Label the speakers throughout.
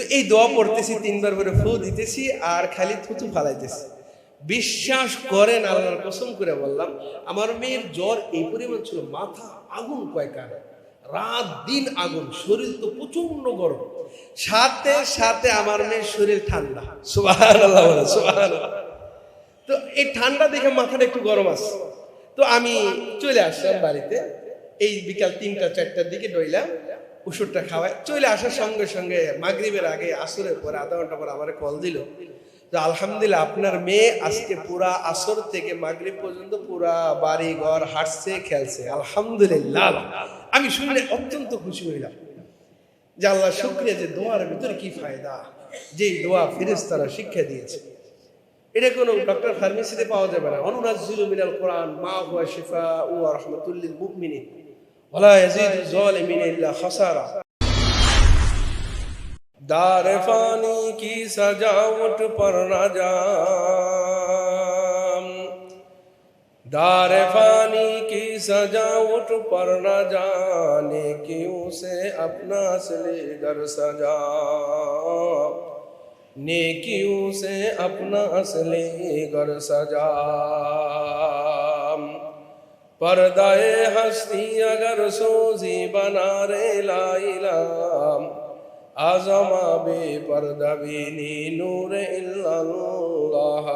Speaker 1: তো এই দোয়া পড়তেছি, তিনবার করে ফু দিতেছি আর খালি থুতু ফালাইতেছি। বিশ্বাস করেন আল্লাহর কসম করে বললাম, আমার মেয়ের জ্বর এই পরিমাণ ছিল, মাথা আগুন কয়কার রাত দিন আগুন, শরীর তো প্রচণ্ড গরম। সাথে সাথে আমার মেয়ের শরীর ঠান্ডা। তো এই ঠান্ডা দেখে মাথাটা একটু গরম আছে। তো আমি চলে আসলাম বাড়িতে। এই বিকাল তিনটা, চারটার দিকে ডইলাম। ওষুধটা খাওয়ায়। চলে আসার সঙ্গে সঙ্গে মাগরিবের আগে আসরের পরে আধা ঘণ্টা পর আমার কল দিল। যে আলহামদুলিল্লাহ আপনার মেয়ে আজকে পুরা আসর থেকে মাগরিব পর্যন্ত পুরা বাড়ি, ঘর হাঁটছে, খেলছে। আলহামদুলিল্লাহ। আমি শুনলে অত্যন্ত খুশি হইলাম যে আল্লাহ শুক্রিয়া যে দোয়ার ভিতরে কি ফায়দা যে দোয়া ফিরেস্তারা শিক্ষা দিয়েছে। এটা কোনো ডক্টর ফার্মেসিতে পাওয়া যাবে না। অনুনাজ্জিলু মিনাল কোরআন, মা হুয়া শিফা ও রাহমাতুল লিল ولا يزيد الظالمين الا خسارا دار فانی کی سجاوٹ پر نہ جام۔ دار فانی کی سجاوٹ پر نہ جانے کیوں سے اپنا اصلی گھر سجا۔ نیکیوں سے اپنا اصلی گھر سجا۔ পর্দায় হস্তি আগর সোজি বনা রে লাইলাম আজমাবে পর্দবিনী নূর ইল্লাল্লাহ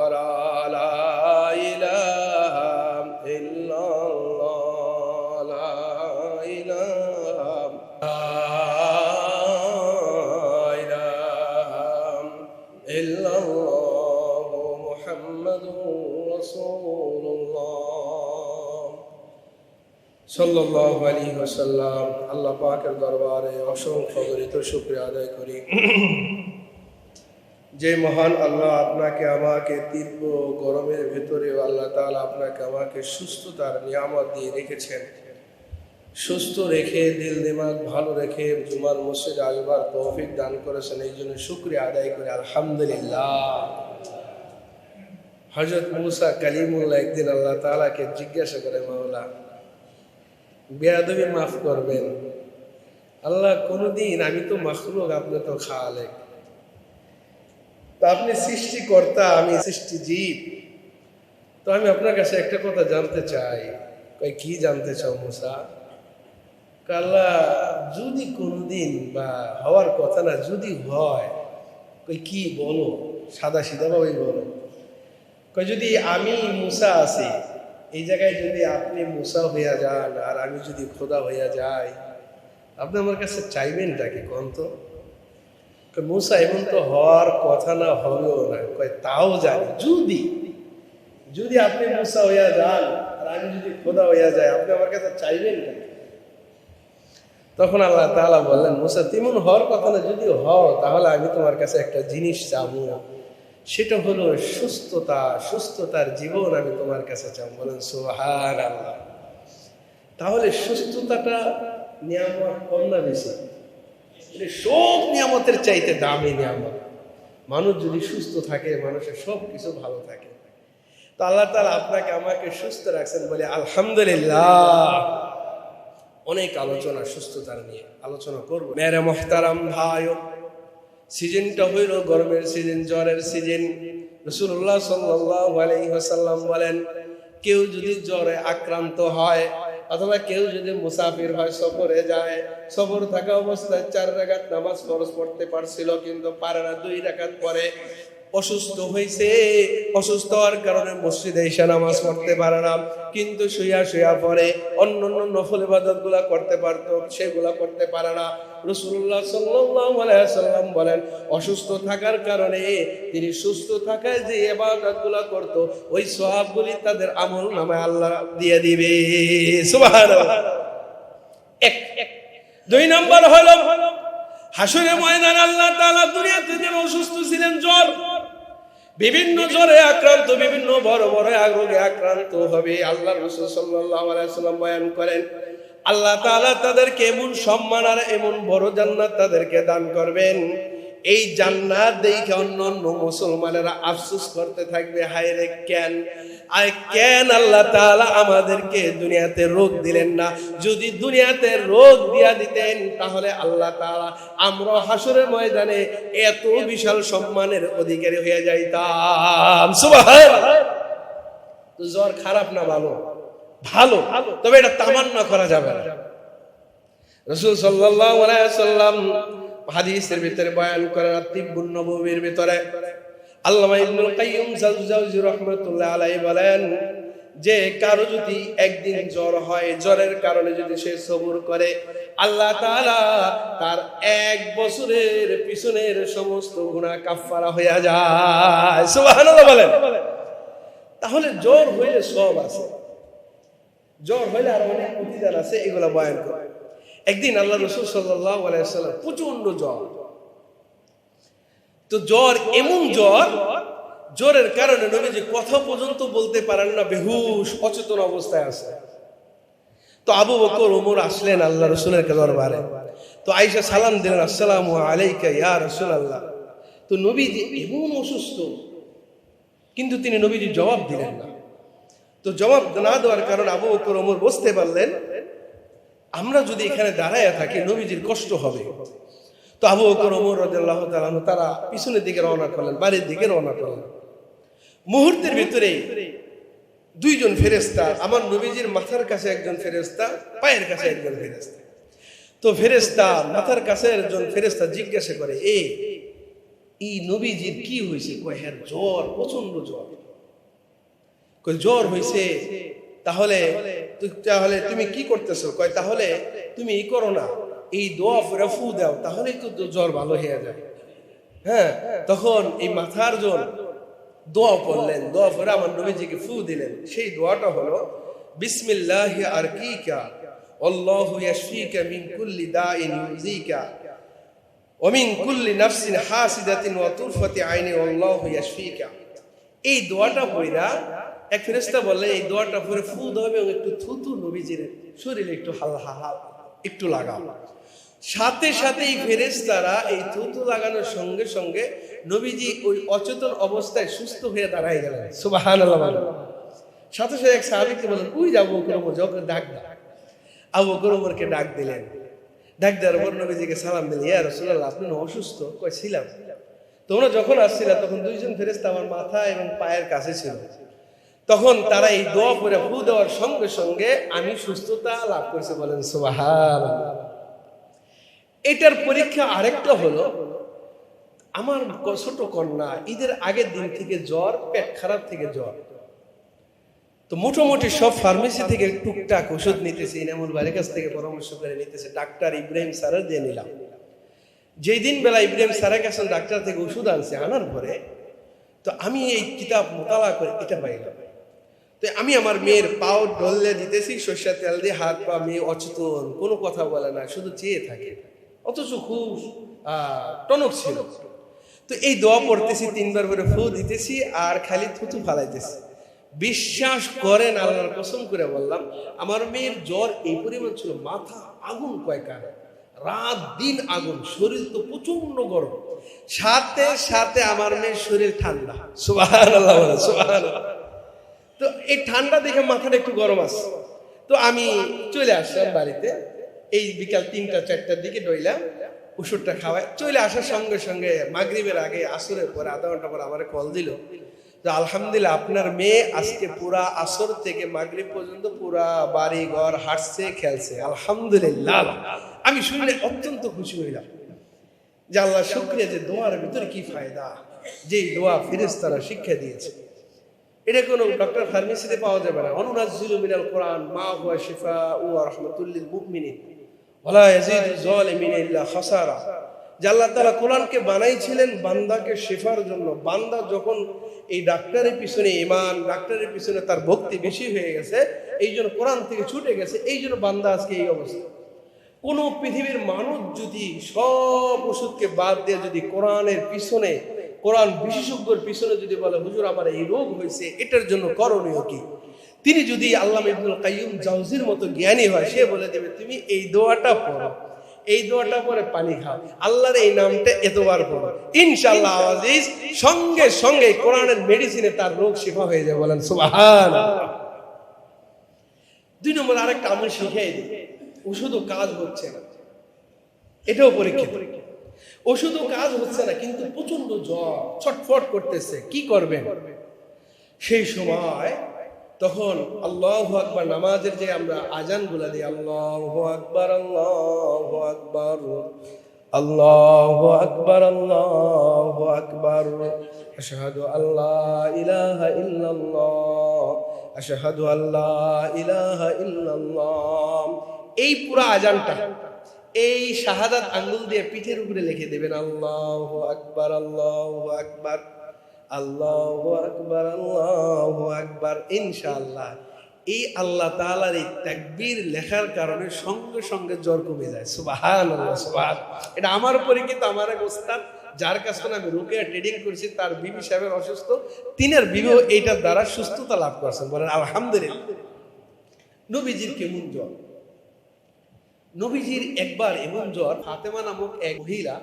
Speaker 1: ওয়াসাল্লাম, আল্লাহ পাকের দরবারে অসংখ্য গরিত শুকরিয়া আদায় করি। যে মহান আল্লাহ আপনাকে, আমাকে তীব্র গরমের ভেতরেও আল্লাহ তাআলা আপনাকে, আমাকে সুস্থতার নিয়ামত দিয়ে রেখেছেন। সুস্থ রেখে, দিল দিমাগ ভালো রেখে জুমার মসজিদে আসবার তৌফিক দান করেছেন, এই জন্য শুক্রিয়া আদায় করে, আলহামদুলিল্লাহ। হজরত মুসা কালিমুল্লাহ একদিন আল্লাহ তাআলাকে জিজ্ঞাসা করে, মাওলা বেয়াদবি মাফ করবেন। আল্লাহ কোনদিন, আমি তো মাখলুক, আপনি তো খাওয়ালে তো আপনি সৃষ্টিকর্তা, আমি সৃষ্টি জীব তো আমি আপনার কাছে একটা কথা জানতে চাই। কই কি জানতে চাও মুসা? কাল্লা যদি কোনোদিন বা হওয়ার কথা না, যদি হয় কই কি বলো? সাদা সিধা ভাবে বলো। কই যদি আমি মুসা আছি এই জায়গায় যদি আপনি মুসা হইয়া যান আর আমি যদি খোদা হইয়া যাই, আপনি আমার কাছে চাইবেনটা কি কোন তো? মুসা এমন তো হওয়ার কথা না, হবেও না। কয়, তাও জানি। যদি যদি আপনি মুসা হইয়া যান আর আমি যদি খোদা হইয়া যাই, আপনি আমার কাছে চাইবেন না তখন আল্লাহ তাআলা বললেন, মুসা, তেমন হওয়ার কথা না, যদি হও তাহলে আমি তোমার কাছে একটা জিনিস চাবো। সেটা হলো সুস্থতা, সুস্থতার জীবন আমি তোমার কাছে চাও বলেন সোহার আল্লাহ তাহলে সুস্থতাটা নিয়ামত কম না বেশি? সব নিয়ামতের চাইতে দামি নিয়ামত। মানুষ যদি সুস্থ থাকে, মানুষের সব কিছু ভালো থাকে। তো আল্লাহ তাআলা আপনাকে আমাকে সুস্থ রাখছেন বলে আলহামদুলিল্লাহ। অনেক আলোচনা সুস্থতার নিয়ে আলোচনা করব। মেরে মোহতারাম ভাই সিজনটা হইল গরমের সিজন, জ্বরের সিজন। রসুল্লাহ সাল্লাম বলেন, কেউ যদি জ্বরে আক্রান্ত হয় অথবা কেউ যদি মুসাফির হয়, সফরে যায়, সফর থাকা অবস্থায় চার রাকাত নামাজ ফরজ পড়তে পারছিল কিন্তু পারে না, দুই রাকাত পরে অসুস্থ হয়েছে অসুস্থ হওয়ার কারণে মসজিদে এসে নামাজ পড়তে পারে না, কিন্তু শুয়া শুয়া পরে অন্য অন্য নফল ইবাদত করতে পারতো, সেগুলা করতে পারে না। রসুল্লাহ সাল্লাম বলেন, অসুস্থ থাকার কারণে তিনি সুস্থ থাকায় যে ইবাদতগুলা করতো, ওই সহাবগুলি তাদের আমল নামে আল্লাহ দিয়ে দিবে। দুই নম্বর হলো, হাসুরে ময়দান আল্লাহ তাআলা দুনিয়াতে যেন অসুস্থ ছিলেন জ্বর, বিভিন্ন জ্বরে আক্রান্ত, বিভিন্ন বড় বড় রোগে আক্রান্ত হবে, আল্লাহ রসুল সাল্লাল্লাহু আলাইহি সাল্লাম বয়ান করেন আল্লাহ তাআলা তাদেরকে এমন সম্মান আর এমন বড় জান্নাত তাদেরকে দান করবেন। এই জান্নাত দেখে অন্য অন্য মুসলমানেরা আফসোস করতে থাকবে, হায় রে কেন? আর কেন আল্লাহ তাআলা আমাদেরকে দুনিয়াতে রোগ দিলেন না? যদি দুনিয়াতে রোগ দিয়া দিতেন, তাহলে আল্লাহ তাআলা আমরা হাসরের ময়দানে এত বিশাল সম্মানের অধিকারী হয়ে যাইতাম। জ্বর খারাপ না ভালো? ভালো, তবে এটা তামান্না করা যাবে না। রসুল সাল্লাম হাদিসের ভিতরে বয়ান করেন তিব্বুন নববীর ভিতরে। আল্লামা ইবনুল কাইয়্যিম জাওজাওজি রাহমাতুল্লাহ আলাইহি বলেন, যে কারও যদি একদিন জ্বর হয়, জ্বরের কারণে যদি সে সবুর করে, আল্লাহ তাআলা তার এক বছরের পিছনের সমস্ত গুনাহ কাফফারা হয়ে যায়। সুবহানাল্লাহ বলেন। তাহলে জ্বর হইলে সব আছে। জ্বর হইলে আর অনেক প্রতিদান আছে, এগুলা বয়ান করে। একদিন আল্লাহ রসুল সাল্লাহ আলাইসাল্লাম প্রচণ্ড জ্বর। তো জ্বর এমন জ্বর, জ্বরের কারণে নবীজি কথা পর্যন্ত বলতে পারেন না, বেহুশ, অচেতন অবস্থায় আছে। তো আবু বকর, ওমর আসলেন আল্লাহ রসুলের দরবারে। তো আইসা সালাম দিলেন, আসসালামু আলাইকা ইয়া রসুল আল্লাহ তো নবীজি এমন অসুস্থ, কিন্তু তিনি নবীজি জবাব দিলেন না। তো জবাব না দেওয়ার কারণে আবু বকর ওমর বুঝতে পারলেন, আমরা যদি এখানে দাঁড়ায় থাকি, নবীজির কষ্ট হবে। তো আবু বকর ওমর রাদিয়াল্লাহু তাআলা তারা পিছনের দিকে রওনা করলেন, বাড়ির দিকে রওনা করলেন। মুহূর্তের ভিতরে দুইজন ফেরেস্তা আমার নবীজির মাথার কাছে একজন ফেরেস্তা পায়ের কাছে একজন ফেরেস্তা তো ফেরেস্তা মাথার কাছে একজন ফেরেস্তা জিজ্ঞাসা করে, এ, এই নবীজির কি হয়েছে কয় হ্যাঁ জ্বর প্রচণ্ড জ্বর। জ্বর হয়েছে তাহলে তাহলে তুমি কি করতেছো? কয়, তাহলে তুমি ই করো না। এই দোয়া ফু দাও তাহলে তো জ্বর ভালো হয়ে যায়। হ্যাঁ তখন এই মাথার জন দোয়া পড়লেন। দোয়া পরে আমার নবীজিকে ফু দিলেন। সেই দোয়াটা হলো, বিসমিল্লাহি আরকিকা, আল্লাহু ইয়াশফিকা মিন কুল্লি দাইন ইউযিকা ওমিন কুল্লি নাফসিন হাসিদাতিন ওয়া তুরফাতি আইনি, আল্লাহু ইয়াশফিকা। এই দোয়াটা পড়া এক ফেরেশতা বলে এই দোয়াটা পরে ফু হবে এবং একটু থুতু নবীজির শরীরে একটু হালহা হাল একটু লাগাও। সাথে সাথে এই ফেরেশতারা এই থুতু লাগানোর সঙ্গে সঙ্গে নবীজি ওই অচেতন অবস্থায় সুস্থ হয়ে দাঁড়ায় গেলেন। বলেন। সাথে সাথে এক সাহাবীকে বলেন ওই যাব বকর যখন ডাক দাও। আবু বকর ওমরকে ডাক দিলেন। ডাক দেওয়ার পর নবীজিকে সালাম দিলেন, ইয়া রাসূলুল্লাহ, আপনি অসুস্থ? কই ছিলাম। তোমরা যখন আসছিলা, তখন দুইজন ফেরেশতা আমার মাথা এবং পায়ের কাছে ছিল। তখন তারা এই দোয়া পরে ফু দেওয়ার সঙ্গে সঙ্গে আমি সুস্থতা লাভ করেছে বলেন, সুবহানাল্লাহ। এটার পরীক্ষা আরেকটা হলো, আমার ছোট কন্যা, ঈদের আগের দিন থেকে জ্বর, পেট খারাপ থেকে জ্বর। তো মোটামুটি সব ফার্মেসি থেকে টুকটাক ওষুধ নিতেছে ইনামুল ভাইয়ের কাছ থেকে পরামর্শ করে নিতেছে, ডাক্তার ইব্রাহিম স্যারের দিয়ে নিলাম। যেই দিন বেলা ইব্রাহিম স্যারের কাছে ডাক্তার থেকে ওষুধ আনছে, আনার পরে তো আমি এই কিতাব মোতালা করে এটা পাইলাম। তো আমি আমার মেয়ের পাও ঢললে দিতেছি সর্ষা তেল দিয়ে হাত পা মেয়ে অচেতন, কোনো কথা বলে না, শুধু চেয়ে থাকে। অথচ খুব টনক ছিল। তো এই দোয়া পড়তেছি, তিনবার করে ফু দিতেছি আর খালি থুতু ফালাইতেছি। বিশ্বাস করেন, আল্লাহর কসম করে বললাম, আমার মেয়ের জ্বর এই পরিমাণ ছিল, মাথা আগুন কয়কার রাত দিন আগুন, শরীর তো প্রচণ্ড গরম। সাথে সাথে আমার মেয়ের শরীর ঠান্ডা। সুবাহান আল্লাহ সুবাহান তো এই ঠান্ডা দেখে মাথাটা একটু গরম আছে। তো আমি চলে আসলাম বাড়িতে। এই বিকাল তিনটা, চারটার দিকে ডইলাম ওষুধটা খাওয়াই চলে আসার সঙ্গে সঙ্গে মাগরিবের আগে আসরের পরে আধা ঘণ্টা পরে আমার কল দিল। তো আলহামদুলিল্লাহ আপনার মেয়ে আজকে পুরা আসর থেকে মাগরিব পর্যন্ত পুরা বাড়ি, ঘর হাঁটছে, খেলছে। আলহামদুলিল্লাহ। আমি শুনলে অত্যন্ত খুশি হইলাম। যে আল্লাহ শুক্রিয়া যে দোয়ার ভিতরে কি ফায়দা। যে দোয়া ফেরেশতারা শিক্ষা দিয়েছে। এটা কোনো ডক্টর ফার্মেসিতে পাওয়া যাবে না। অনুনাজ্জিলু মিনাল কোরআন, মা হুয়া শিফা ও রাহমাতুল লিল মুমিনিন। ওয়ালা ইয়াজিদু যালিমিনা ইল্লা খাসারা। যে আল্লাহ তাআলা কোরআনকে বানাইছিলেন বান্দাকে শেফার জন্য। বান্দা যখন এই ডাক্তারের পিছনে ইমান ডাক্তারের পিছনে তার ভক্তি বেশি হয়ে গেছে, এই জন্য কোরআন থেকে ছুটে গেছে, এই জন্য বান্দা আজকে এই অবস্থা। কোন পৃথিবীর মানুষ যদি সব ওষুধকে বাদ দিয়ে যদি কোরআনের পিছনে কোরআন বিশেষজ্ঞর পিছনে যদি বলে, হুজুর, আমার এই রোগ হয়েছে, এটার জন্য করণীয় কি? তিনি যদি আল্লাহ ইবনুল কাইয়ুম জাউজির মতো জ্ঞানী হয়, সে বলে দেবে, তুমি এই দোয়াটা পড়ো, এই দোয়াটা পরে পানি খাও, আল্লাহর এই নামটা এতবার পড়ো। ইনশাআল্লাহ আজিজ সঙ্গে সঙ্গে কোরআনের মেডিসিনে তার রোগ শিফা হয়ে যাবে বলেন সুবহান দুই নম্বর আরেকটা আমি শিখিয়ে দিই কাজ হচ্ছে না। এটাও পরীক্ষা ওষুধও কাজ হচ্ছে না, কিন্তু প্রচণ্ড জ্বর ছটফট করতেছে, কি করবেন? সেই সময় তখন আল্লাহ আকবার নামাজের যে আমরা আজানগুলা দিই, আল্লাহ আকবার আল্লাহ আকবার আল্লাহ আকবার আল্লাহ আকবার, আশহাদু আল্লাহ ইলাহা ইল্লাল্লাহ, আশহাদু আল্লাহ ইলাহা ইল্লাল্লাহ, এই পুরো আজানটা। এই শাহাদাত আঙ্গুল দিয়ে পিঠের উপরে লিখে দেবেন, আল্লাহ আকবার আল্লাহ আকবার আল্লাহ আকবার আল্লাহ আকবার। ইনশাআল্লাহ, এই আল্লাহ তাআলার এই তাকবীর লেখার কারণে সঙ্গে সঙ্গে জ্বর কমে যায়। সুবহান এটা আমার পরিচিত আমার এক ওস্তাদ, যার কাছ থেকে আমি রুকে ট্রেডিং করছি, তার বিবি সাহেবের অসুস্থ, তিনের বিবিও এইটার দ্বারা সুস্থতা লাভ করছেন। বলেন, আলহামদুলিল্লাহ। নবীজির কেমন জ্বর নবীজির একবার এমন জ্বর ফাতেমা নামক এক মহিলা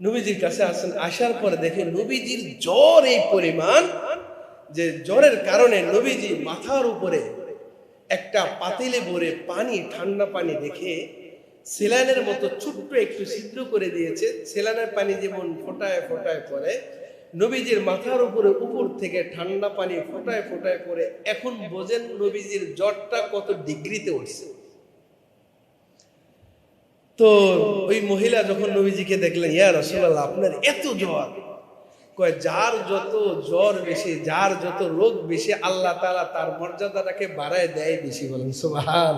Speaker 1: নবীজির কাছে আসেন, আসার পরে দেখে নবীজির জ্বর এই পরিমাণ যে জ্বরের কারণে নবীজি মাথার উপরে একটা পাতিলে ভরে পানি, ঠান্ডা পানি রেখে সেলানের মতো ছোট্ট একটু ছিদ্র করে দিয়েছে। সেলানের পানি যেমন ফোটায় ফোটায় পরে নবীজির মাথার উপরে উপর থেকে ঠান্ডা পানি ফোটায় ফোটায় পরে এখন বোঝেন নবীজির জ্বরটা কত ডিগ্রিতে উঠছে। তো ওই মহিলা যখন নবীজিকে দেখলেন, ইয়া রসুল্লাহ আপনার এত জ্বর। কয়, যার যত জ্বর বেশি, যার যত রোগ বেশি, আল্লাহ তাআলা তার মর্যাদাটাকে বাড়ায় দেয় বেশি বলেন। সুবহান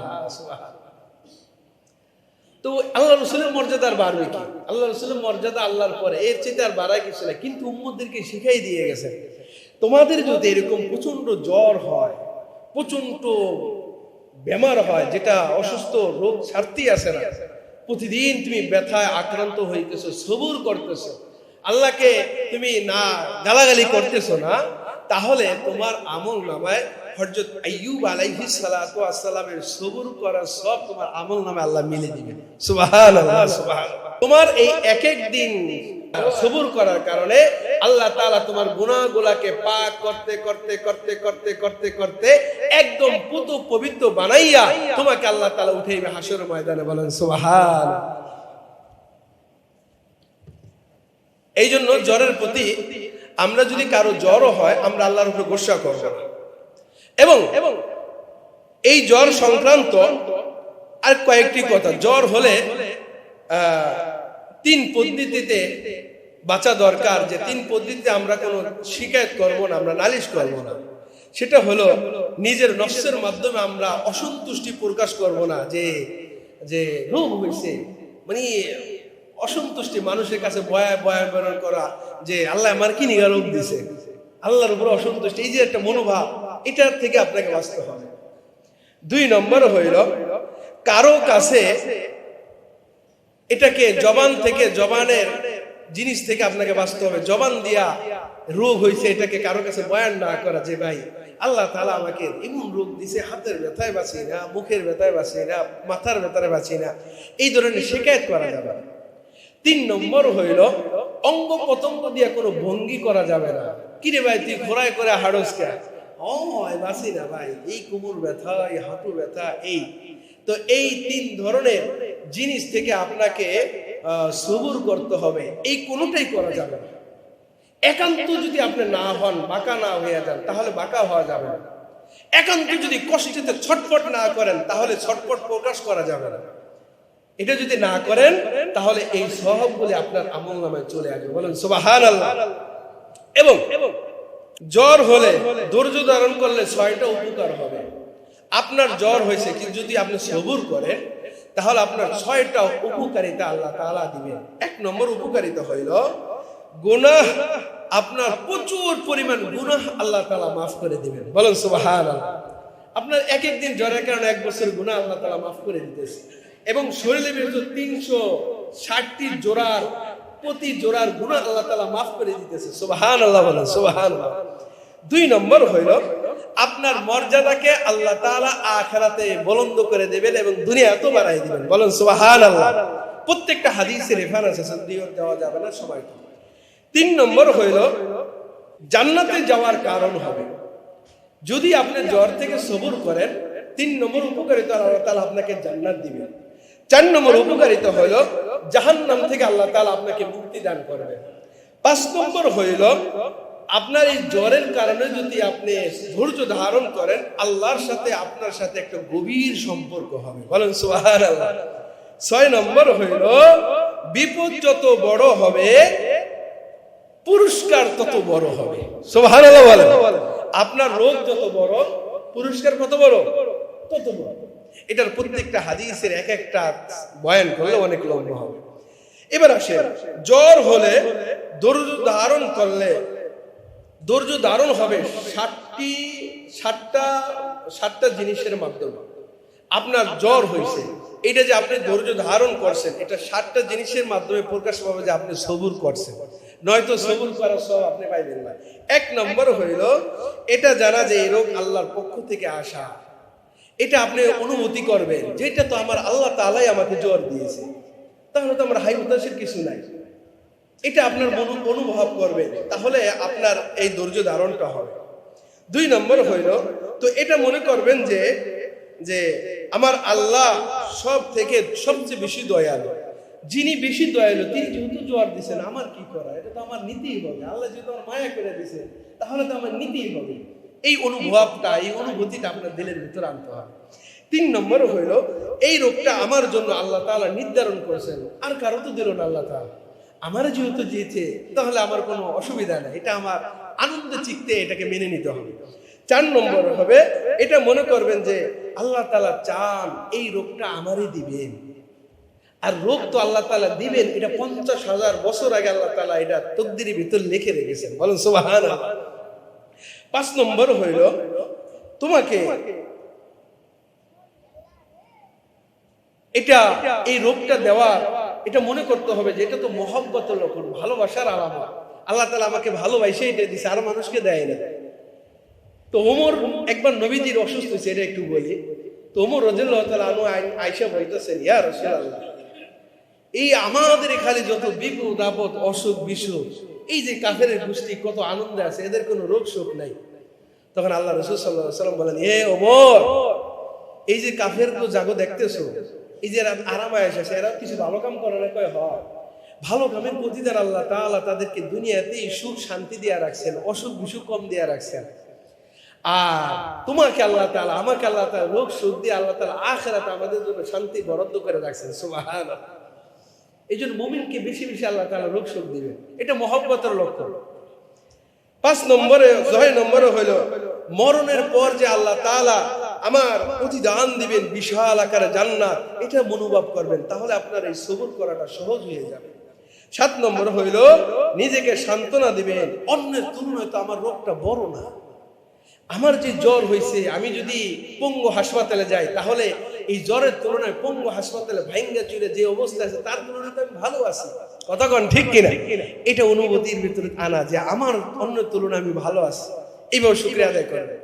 Speaker 1: তো আল্লাহ রসুলের মর্যাদা আর বাড়বে কি? আল্লাহ রসুলের মর্যাদা আল্লাহর পরে, এর চেয়ে আর বাড়ায় কিছু না কিন্তু উম্মদেরকে শিখাই দিয়ে গেছে, তোমাদের যদি এরকম প্রচণ্ড জ্বর হয় প্রচণ্ড বেমার হয়, যেটা অসুস্থ রোগ ছাড়তেই আসে না প্রতিদিন তুমি ব্যথায় আক্রান্ত হইতেছো, সবুর করতেছো। আল্লাহকে তুমি না গালাগালি করতেছো না, তাহলে তোমার আমল নামায় হরজত আইয়ুব আলাইহি সালাতু আসসালামের সবুর করা সব তোমার আমল নামে আল্লাহ মিলে দিবেন। সুবহানাল্লাহ তোমার এই এক এক দিন সবুর করার কারণে আল্লাহ তাআলা তোমার গুনাহগুলাকে পাক করতে করতে করতে করতে করতে করতে একদম পুতু পবিত্র বানাইয়া তোমাকে আল্লাহ তাআলা উঠাইবে হাসর ময়দানে বলেন সুবহান। এই জন্য জ্বরের প্রতি আমরা যদি কারও জ্বরও হয় আমরা আল্লাহর উপরে গোসা করব এবং এবং এই জ্বর সংক্রান্ত আর কয়েকটি কথা। জ্বর হলে আহ, তিন পদ্ধতিতে বাঁচা দরকার যে তিন পদ্ধতিতে আমরা কোনো শিকায়ত করব না, আমরা নালিশ করব না। সেটা হলো নিজের নফসের মাধ্যমে আমরা অসন্তুষ্টি প্রকাশ করব না, যে যে রোগ হয়েছে মানে অসন্তুষ্টি মানুষের কাছে বয়া বয়া বেরোন করা, যে আল্লাহ আমার কি নিগা রোগ দিছে? আল্লাহর উপরে অসন্তুষ্টি, এই যে একটা মনোভাব, এটার থেকে আপনাকে বাঁচতে হবে। দুই নম্বর হইল, কারও কাছে এটাকে জবান থেকে জবানের জিনিস থেকে আপনাকে বাঁচতে হবে। জবান দিয়া রোগ হয়েছে এটাকে কারও কাছে বয়ান না করা যে, ভাই, আল্লাহ তালা আমাকে এমন রোগ দিছে, হাতের ব্যথায় বাঁচি না, মুখের ব্যথায় বাঁচি না, মাথার ব্যথায় বাঁচি না। এই ধরনের শিকায়ত করা যাবে তিন নম্বর হইল অঙ্গ প্রত্যঙ্গ দিয়ে কোনো ভঙ্গি করা যাবে না। কিরে ভাই, তুই ঘোরায় করে হাড়স কে ও বাসি না ভাই। এই কোমর ব্যথা, এই হাঁটু ব্যথা, এই তো এই তিন ধরনের জিনিস থেকে আপনাকে সবুর করতে হবে। এই কোনোটাই করা যাবে না। একান্ত যদি আপনি না হন, বাঁকা না হয়ে যান, তাহলে বাঁকা হওয়া যাবে না। একান্ত যদি কষ্টেতে ছটফট না করেন, তাহলে ছটফট প্রকাশ করা যাবে না। এটা যদি না করেন, তাহলে এই সহবগুলি আপনার আমল নামায় চলে আসবে। বলেন সুবাহান আল্লাহ এবং জ্বর হলে ধৈর্য ধারণ করলে ছয়টা উপকার হবে। আপনার জ্বর হয়েছে, কিন্তু যদি আপনি সবুর করেন, তাহলে আপনার ছয়টা উপকারিতা আল্লাহ তালা দিবেন। এক নম্বর উপকারিতা হইল, গুনাহ, আপনার প্রচুর পরিমাণ গুনাহ আল্লাহ তাআলা মাফ করে দিবেন। বলেন সুবাহান আপনার এক একদিন জ্বরের কারণে এক বছর গুনাহ আল্লাহ তাআলা মাফ করে দিতেছে। এবং শরীরের ভিতর তিনশো ষাটটি জোড়ার, প্রতি জোড়ার গুণা আল্লাহ তালা মাফ করে দিতেছে। সুবাহান আল্লাহ বলেন সুবাহান দুই নম্বর হইল আপনার মর্যাদাকে আল্লাহ তাআলা আখেরাতে বলন্দ করে দেবেন এবং দুনিয়া এত বাড়াই দিবেন। বলেন সুবাহান আল্লাহ প্রত্যেকটা হাদিসের রেফারেন্স আছে দেওয়া যাবে না সময় তিন নম্বর হইল, জান্নাতে যাওয়ার কারণ হবে। যদি আপনি জ্বর থেকে সবুর করেন, তিন নম্বর উপকারিতা আল্লাহ তালা আপনাকে জান্নাত দিবেন। চার নম্বর উপকারিতা হইল, জাহান্নাম থেকে আল্লাহ তালা আপনাকে মুক্তি দান করবেন। পাঁচ নম্বর হইল আপনার এই জ্বরের কারণে যদি আপনি ধৈর্য ধারণ করেন, আল্লাহর সাথে আপনার সাথে একটা গভীর সম্পর্ক হবে। বলেন সুবহান আল্লাহ ছয় নম্বর হইল, বিপদ যত বড় হবে, পুরস্কার তত বড় হবে। সুবহান আল্লাহ বলেন। আপনার রোগ যত বড়, পুরস্কার কত বড়? তত বড়। এটার প্রত্যেকটা হাদিসের এক একটা বয়ান করলে অনেক লম্বা হবে। এবার আসে জ্বর হলে ধৈর্য ধারণ করলে ধৈর্য ধারণ হবে ষাটটি, ষাটটা ষাটটা জিনিসের মাধ্যমে। আপনার জ্বর হয়েছে, এটা যে আপনি ধৈর্য ধারণ করছেন, এটা ষাটটা জিনিসের মাধ্যমে প্রকাশ পাবে যে আপনি সবুর করছেন। নয়তো সবুর করার সব আপনি পাইবেন না। এক নম্বর হইল, এটা জানা যে এই রোগ আল্লাহর পক্ষ থেকে আসা, এটা আপনি অনুমতি করবেন, যেটা তো আমার আল্লাহ তালাই আমাকে জ্বর দিয়েছে। তাহলে তো আমার হাই উদাসের কিছু নাই। এটা আপনার অনুভব করবে। তাহলে আপনার এই ধৈর্য ধারণটা হবে। দুই নম্বর হইল, তো এটা মনে করবেন যে যে আমার আল্লাহ সব থেকে সবচেয়ে বেশি দয়ালু। যিনি বেশি দয়ালু, তিনি যেহেতু জোয়ার দিচ্ছেন আমার কি করা? এটা তো আমার নীতিই হবে আল্লাহ যেহেতু আমার মায়া করে দিয়েছেন তাহলে তো আমার নীতিই হবে এই অনুভবটা, এই অনুভূতিটা আপনার দিলের ভিতরে আনতে হবে। তিন নম্বর হইল, এই রোগটা আমার জন্য আল্লাহ তাআলা নির্ধারণ করেছেন। আর কারও তো দিল না আল্লাহ তাআলা। আমার যেহেতু দিয়েছে তাহলে আমার কোনো অসুবিধা নেই। এটা আমার আনন্দ চিত্তে এটাকে মেনে নিতে হবে। চার নম্বর হবে, এটা মনে করবেন যে আল্লাহ তালা চান এই রোগটা আমারই দিবেন। আর রোগ তো আল্লাহ তাআলা দিবেন, এটা পঞ্চাশ হাজার বছর আগে আল্লাহ তালা এটা তকদিরের ভিতর লিখে রেখেছেন। বলেন সুবাহান পাঁচ নম্বর হইল, তোমাকে এটা এই রোগটা দেওয়ার এটা মনে করতে হবে যে এটা তো মহব্বতের লক্ষণ ভালোবাসার আলামত। আল্লাহ তালা আমাকে ভালোবাসে এটা দিছে, আর মানুষকে দেয় না। তো ওমর, একবার নবীজির অসুস্থ হয়েছে, এটা একটু বলি। তো ওমর রজুল্লাহ তালা আনু আই- আইসা বলতেছেন, ইয়া রসুল্লাহ এই আমাদের এখানে যত বিপদ আপদ, অসুখ বিসুখ, এই যে কাফের গোষ্ঠী কত আনন্দে আছে, এদের কোনো রোগ শোক নাই। তখন আল্লাহ রসুল সাল্লাহ সাল্লাম বলেন, এ ওমর, এই যে কাফের তো জাগো দেখতেছো এই যে এরা আরামায় এসেছে এরা কিছু ভালো কাম করে না, কয় হয়? ভালো কামের প্রতিদান আল্লাহ তাআলা তাদেরকে দুনিয়াতেই সুখ শান্তি দিয়া রাখছেন, অসুখ বিসুখ কম দিয়া রাখছেন। আর তোমাকে আল্লাহ তাআলা, আমাকে আল্লাহ তাআলা রোগ সুখ দিয়ে আল্লাহ তাআলা আখেরাতে আমাদের জন্য শান্তি বরাদ্দ করে রাখছেন, সুবহানাল্লাহ। এই জন্য মুমিনকে বেশি বেশি আল্লাহ তাআলা রোগ সুখ দিবেন, এটা মহব্বতের লক্ষ্য পাঁচ নম্বরে ছয় নম্বরে হইল, মরণের পর যে আল্লাহ তাআলা আমার প্রতিদান দিবেন, বিশাল আকারে জান্নাত। এটা মনোভাব করবেন, তাহলে আপনার এই সবুর করাটা সহজ হয়ে যাবে। সাত নম্বর হইল, নিজেকে সান্ত্বনা দিবেন। অন্যের তুলনায় তো আমার রোগটা বড় না। আমার যে জ্বর হয়েছে আমি যদি পঙ্গু হাসপাতালে যাই, তাহলে এই জ্বরের তুলনায় পঙ্গু হাসপাতালে ভাইঙ্গা চুরে যে অবস্থা আছে, তার তুলনায় আমি ভালো আছি। কতক্ষণ ঠিক কিনা? এটা অনুভূতির ভিতরে আনা যে আমার অন্যের তুলনায় আমি ভালো আছি। এইভাবে শুক্রিয়া আদায় করবেন।